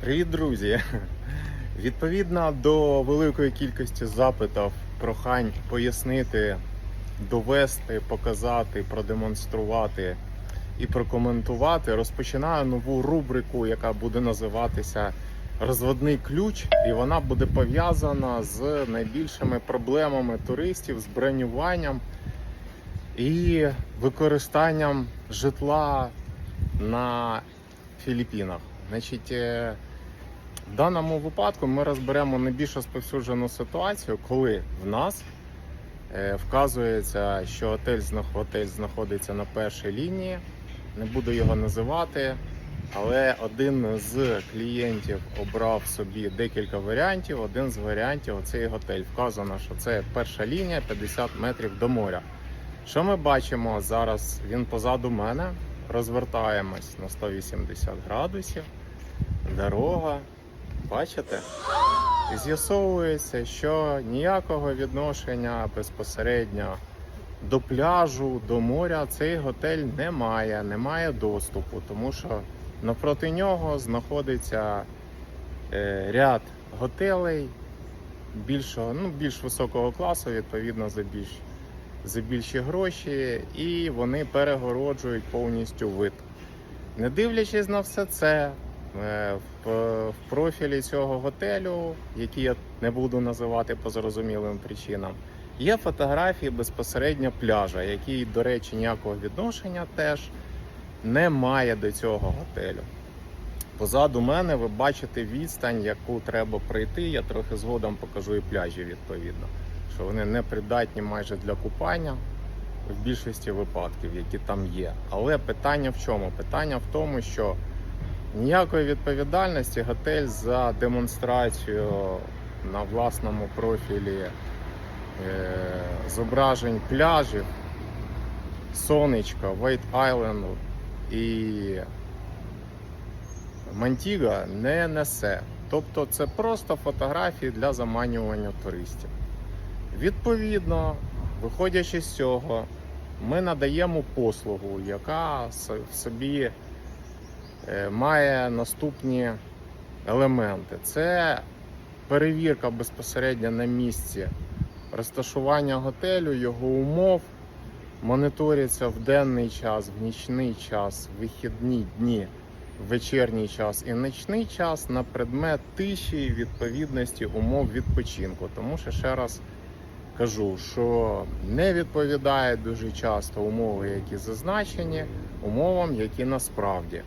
Привіт, друзі! Відповідно до великої кількості запитів, прохань пояснити, довести, показати, продемонструвати і прокоментувати, розпочинаю нову рубрику, яка буде називатися Розводний ключ, і вона буде пов'язана з найбільшими проблемами туристів з бронюванням і використанням житла на Філіппінах. Значить, е, в даному випадку ми розберемо найбільш розповсюджену ситуацію, коли в нас е, вказується, що готель, знах- знаходиться на першій лінії. Не буду його називати, але один з клієнтів обрав собі декілька варіантів. Один з варіантів цей готель. Вказано, що це перша лінія 50 метрів до моря. Що ми бачимо зараз? Він позаду мене. Розвертаємось на 180 градусів. Дорога. Бачите? І з'ясовується, що ніякого відношення безпосередньо до пляжу, до моря цей готель не має, не має доступу, тому що навпроти нього знаходиться е, ряд готелей більшого, ну, більш високого класу, відповідно, за більш за більші гроші, і вони перегороджують повністю вид. Не дивлячись на все це, в, в профілі цього готелю, який я не буду називати по зрозумілим причинам, є фотографії безпосередньо пляжа, який, до речі, ніякого відношення теж не має до цього готелю. Позаду мене ви бачите відстань, яку треба пройти. Я трохи згодом покажу і пляжі відповідно що вони не придатні майже для купання в більшості випадків, які там є. Але питання в чому? Питання в тому, що ніякої відповідальності готель за демонстрацію на власному профілі е, зображень пляжів, сонечка, Вейт Айленду і Мантіга не несе. Тобто це просто фотографії для заманювання туристів. Відповідно, виходячи з цього, ми надаємо послугу, яка в собі має наступні елементи: це перевірка безпосередньо на місці розташування готелю, його умов, моніториться в денний час, в нічний час, в вихідні дні, в вечірній час і нічний час на предмет тиші відповідності умов відпочинку. Тому що ще раз кажу, що не відповідає дуже часто умови, які зазначені, умовам, які насправді.